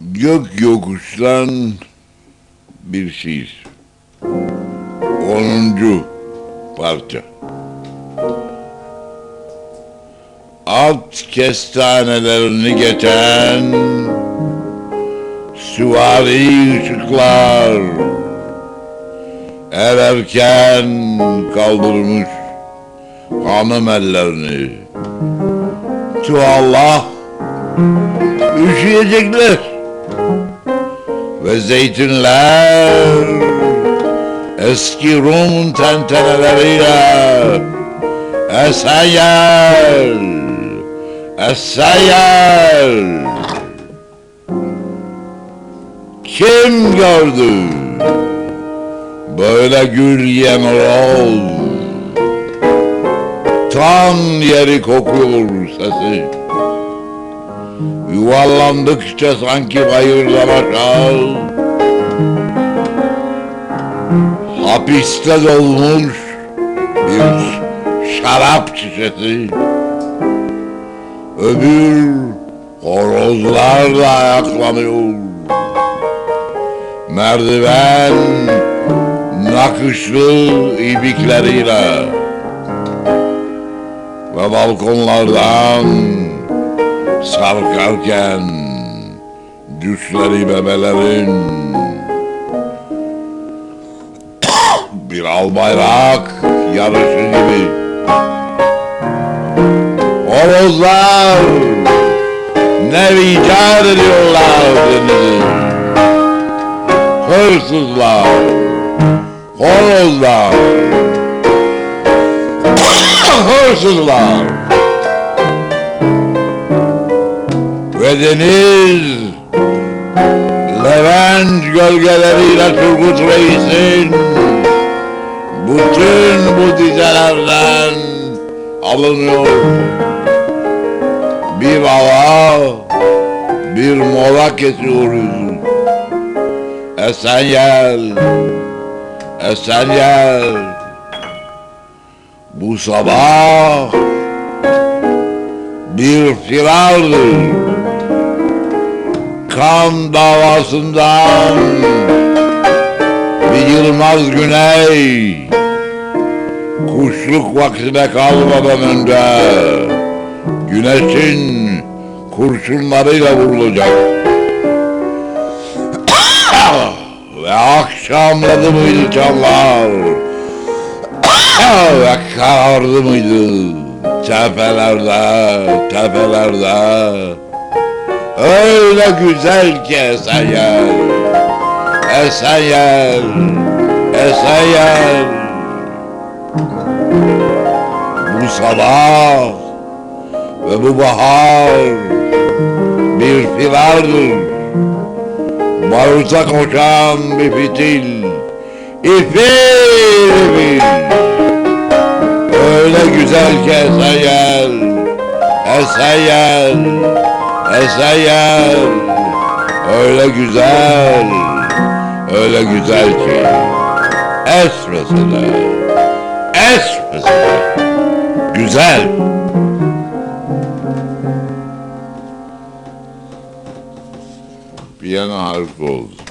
Gök yokuştan bir şiir. Onuncu parça. At kestanelerini geçen süvari ışıklar ererken kaldırmış hanım ellerini. Tu Allah üşüyecekler ve zeytinler eski Rum tenteneleriyle esen yer. Kim gördü böyle gül yiyen oğul? Tam yeri kokuyor sesi. Yuvarlandıkça sanki bayırdan aşağı Hapiste dolmuş bir şarap şişesi Öbür horozlar da ayaklanıyor. Merdiven nakışlı ibikleriyle Ve balkonlardan sarkarken düşleri bebelerin bir albayrak yarışı gibi. Horozlar ne icat ediyorlar denizi hırsızlar horozlar. Hırsızlar ve deniz Levent gölgeleriyle Turgut Reis'in bütün bu dizelerden alınıyor. Bir hava, bir mola kesiyoruz. Esen gel, esen gel. Bu sabah bir firardır kan davasından bir Yılmaz Güney kuşluk vaktine kalmadan önce güneşin kurşunlarıyla vurulacak. Ve akşamladı mıydı çamlar? Ve karardı mıydı tepelerde, tepelerde? Öyle güzel ki esen yer Esen yer Esen yer Bu sabah Ve bu bahar Bir filardır Baruta koşan bir fitil İfil ifil Öyle güzel ki esen yer Eseyer öyle güzel, öyle güzel ki esmesine, esmesine, güzel. Piyano harika oldu.